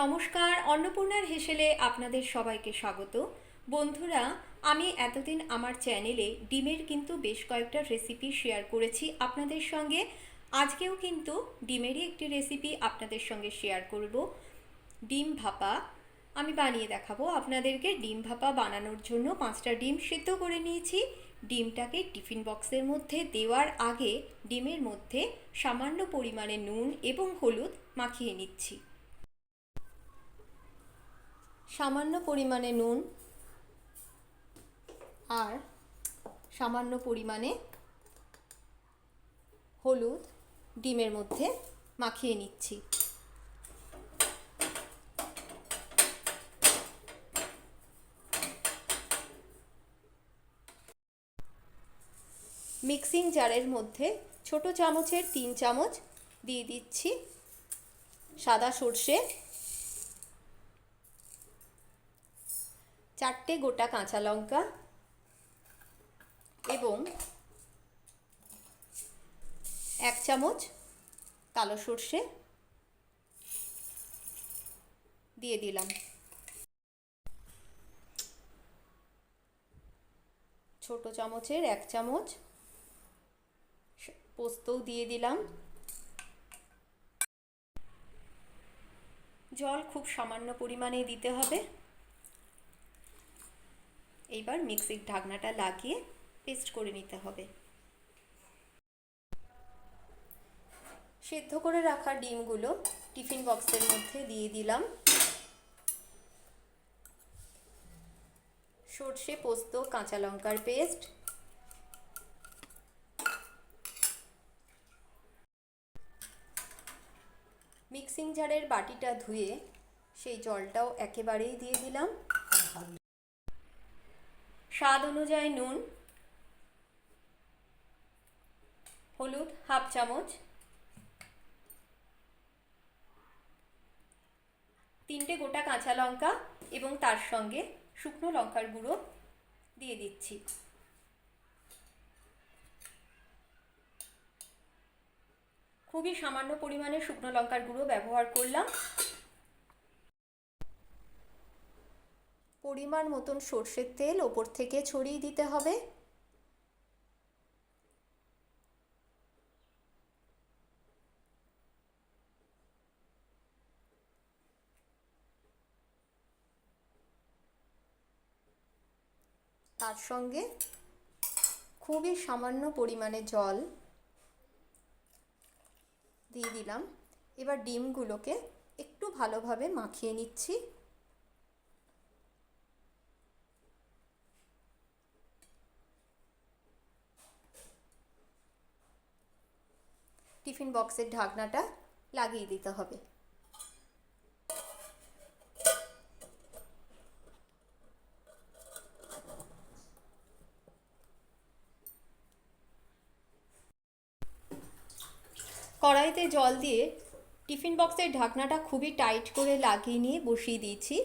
নমস্কার, অন্নপূর্ণার হেসেলে আপনাদের সবাইকে স্বাগত। বন্ধুরা, আমি এতদিন আমার চ্যানেলে ডিমের কিন্তু বেশ কয়েকটা রেসিপি শেয়ার করেছি আপনাদের সঙ্গে। আজকেও কিন্তু ডিমেরই একটি রেসিপি আপনাদের সঙ্গে শেয়ার করব। ডিম ভাপা, আমি বানিয়ে দেখাবো আপনাদেরকে। ডিম ভাপা বানানোর জন্য পাঁচটা ডিম সিদ্ধ করে নিয়েছি। ডিমটাকে টিফিন বক্সের মধ্যে দেওয়ার আগে ডিমের মধ্যে সামান্য পরিমাণে নুন এবং হলুদ মাখিয়ে নিচ্ছি। সামান্য পরিমাণে নুন আর সামান্য পরিমাণে হলুদ ডিমের মধ্যে মাখিয়ে নিচ্ছি। মিক্সিং জারের মধ্যে ছোট চামচের তিন চামচ দিয়ে দিচ্ছি সাদা সর্ষে চারটে গোটা কাঁচা লঙ্কা এবং এক চামচ কালো সর্ষে দিয়ে দিলাম। ছোট চামচের এক চামচ পোস্তও দিয়ে দিলাম। জল খুব সামান্য পরিমাণে দিতে হবে। এইবার মিক্সির ঢাকনাটা লাগিয়ে পেস্ট করে নিতে হবে। সেদ্ধ করে রাখা ডিমগুলো টিফিন বক্সের মধ্যে দিয়ে দিলাম। সর্ষে, পোস্ত, কাঁচা লঙ্কার পেস্ট। মিক্সিং জারের বাটিটা ধুয়ে সেই জলটাও একেবারেই দিয়ে দিলাম। স্বাদ অনুযায়ী নুন, হলুদ হাফ চামচ, তিনটে গোটা কাঁচা লঙ্কা এবং তার সঙ্গে শুকনো লঙ্কার গুঁড়ো দিয়ে দিচ্ছি। খুবই সামান্য পরিমাণে শুকনো লঙ্কার গুঁড়ো ব্যবহার করলাম। পরিমাণ মতন সর্ষের তেল ওপর থেকে ছড়িয়ে দিতে হবে। তার সঙ্গে খুবই সামান্য পরিমাণে জল দিয়ে দিলাম। এবার ডিমগুলোকে একটু ভালোভাবে মাখিয়ে নিচ্ছি। টিফিন বক্সের ঢাকনাটা লাগিয়ে দিতে হবে। কড়াইতে জল দিয়ে টিফিন বক্সের ঢাকনাটা খুবই টাইট করে লাগিয়ে নিয়ে বসিয়ে দিয়েছি।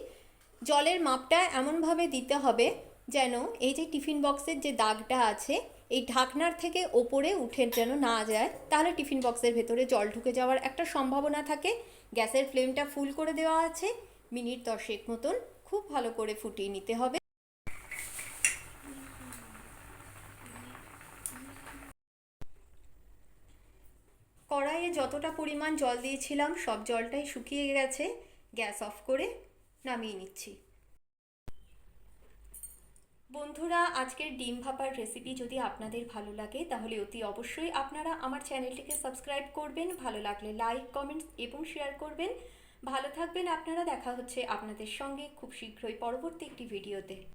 জলের মাপটা এমনভাবে দিতে হবে যেন এই যে টিফিন বক্সের যে দাগটা আছে এই ঢাকনার থেকে ওপরে উঠে যেন না যায়, তাহলে টিফিন বক্সের ভেতরে জল ঢুকে যাওয়ার একটা সম্ভাবনা থাকে। গ্যাসের ফ্লেমটা ফুল করে দেওয়া আছে। মিনিট দশেক মতন খুব ভালো করে ফুটিয়ে নিতে হবে। কড়াইয়ে যতটা পরিমাণ জল দিয়েছিলাম, সব জলটাই শুকিয়ে গেছে। গ্যাস অফ করে নামিয়ে নিচ্ছি। বন্ধুরা, আজকের ডিম ভাপার রেসিপি যদি আপনাদের ভালো লাগে, তাহলে অতি অবশ্যই আপনারা আমার চ্যানেলটিকে সাবস্ক্রাইব করবেন। ভালো লাগলে লাইক কমেন্টস এবং শেয়ার করবেন। ভালো থাকবেন। আপনারা দেখা হচ্ছে আপনাদের সঙ্গে খুব শীঘ্রই পরবর্তী একটি ভিডিওতে